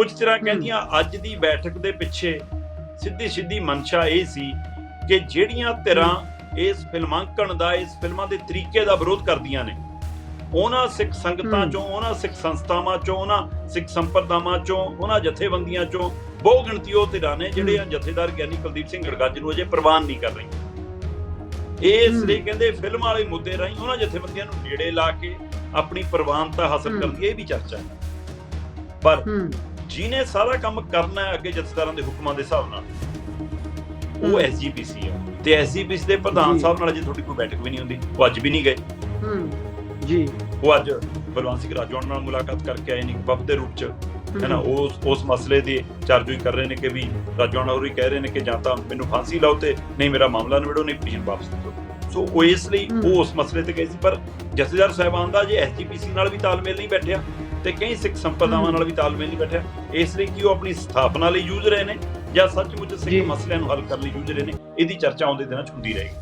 ਕੁਝ ਤਰ੍ਹਾਂ ਕਹਿੰਦੀਆਂ ਅੱਜ ਦੀ ਬੈਠਕ ਦੇ ਪਿੱਛੇ ਸਿੱਧੀ ਸਿੱਧੀ ਮਨਸ਼ਾ ਇਹ ਸੀ ਕਿ ਜਿਹੜੀਆਂ ਧਿਰਾਂ ਇਸ ਫਿਲਮਾਂਕਣ ਦਾ ਇਸ ਫਿਲਮਾਂ ਦੇ ਤਰੀਕੇ ਦਾ ਵਿਰੋਧ ਕਰਦੀਆਂ ਨੇ ਉਹਨਾਂ ਸਿੱਖ ਸੰਗਤਾਂ। ਚੋਂ ਉਹਨਾਂ ਸਿੱਖ ਸੰਸਥਾਵਾਂ ਚੋਂ ਉਹਨਾਂ ਸਿੱਖ ਸੰਪਰਦਾਵਾਂ ਚੋਂ ਉਹਨਾਂ ਜਥੇਬੰਦੀਆਂ ਚੋਂ ਬਹੁ ਗਿਣਤੀ ਉਹ ਧਿਰਾਂ ਨੇ ਜਿਹੜੇ ਆ ਜਥੇਦਾਰ ਗਿਆਨੀ ਕੁਲਦੀਪ ਸਿੰਘ ਗੜਗੱਜ ਨੂੰ ਅਜੇ ਪ੍ਰਵਾਨ ਨਹੀਂ ਕਰ ਰਹੀ ਇਸ। ਲਈ ਕਹਿੰਦੇ ਫਿਲਮ ਵਾਲੇ ਮੁੱਦੇ ਰਾਹੀਂ ਉਹਨਾਂ ਜਥੇਬੰਦੀਆਂ ਨੂੰ ਨੇੜੇ ਲਾ ਕੇ ਆਪਣੀ ਪ੍ਰਵਾਨਤਾ ਹਾਸਲ। ਕਰਨ ਦੀ ਇਹ ਵੀ ਚਰਚਾ ਹੈ ਪਰ ਜਿਹਨੇ ਸਾਰਾ ਕੰਮ ਕਰਨਾ ਹੈ ਅੱਗੇ ਜਥੇਦਾਰਾਂ ਦੇ ਹੁਕਮਾਂ ਦੇ ਹਿਸਾਬ ਨਾਲ। ਉਹ ਐਸਜੀਪੀਸੀ ਆ। ਤੇ ਐਸਜੀਪੀਸੀ ਦੇ ਪ੍ਰਧਾਨ। ਸਾਹਿਬ ਨਾਲ ਅਜੇ ਤੁਹਾਡੀ ਕੋਈ ਬੈਠਕ ਵੀ ਨਹੀਂ ਹੁੰਦੀ। ਉਹ ਅੱਜ ਵੀ ਨਹੀਂ ਗਏ। ਹੂੰ। ਜੀ। ਉਹ ਅੱਜ ਬਲਵੰਤ ਸਿੰਘ ਰਾਜੌਣ ਨਾਲ ਮੁਲਾਕਾਤ ਕਰਕੇ ਆਏ ਨੇ ਵਫਦ ਦੇ ਰੂਪ ਚ। ਹੈ। ਨਾ ਹੂੰ, ਉਸ ਉਸ ਮਸਲੇ ਦੀ ਚਾਰਜੋਈ ਕਰ ਰਹੇ ਨੇ ਕਿ ਵੀ ਰਾਜੌਣ ਹੋਰੀ ਕਹਿ ਰਹੇ ਨੇ ਕਿ ਜਾਂ ਤਾਂ ਮੈਨੂੰ ਫਾਂਸੀ ਲਾਓ ਤੇ ਨਹੀਂ ਮੇਰਾ ਮਾਮਲਾ ਨਿਬੜੋ ਨਹੀਂ ਪੀਣ ਵਾਪਸ ਦਿਓ। ਸੋ ਉਹ ਇਸ ਲਈ। ਉਹ ਉਸ ਮਸਲੇ ਤੇ ਗਏ ਸੀ। ਪਰ ਜਥੇਦਾਰ ਸਾਹਿਬਾਨ ਦਾ ਜੇ ਐਸਜੀਪੀਸੀ ਨਾਲ ਵੀ ਤਾਲਮੇਲ ਨਹੀਂ ਬੈਠਿਆ। ਤੇ ਕਈ ਸਿੱਖ ਸੰਪਰਦਾਵਾਂ। ਨਾਲ ਵੀ ਤਾਲਮੇਲ ਨਹੀਂ ਬੈਠਿਆ ਇਸ ਲਈ ਕਿ ਉਹ ਆਪਣੀ ਸਥਾਪਨਾ ਲਈ ਜੂਝ ਰਹੇ ਨੇ ਜਾਂ ਸੱਚਮੁੱਚ। ਸਿੱਖ ਮਸਲਿਆਂ ਨੂੰ ਹੱਲ ਕਰਨ ਲਈ ਜੂਝ ਰਹੇ ਨੇ ਇਹਦੀ ਚਰਚਾ ਆਉਂਦੇ ਦਿਨਾਂ ਚ ਹੁੰਦੀ ਰਹੇਗੀ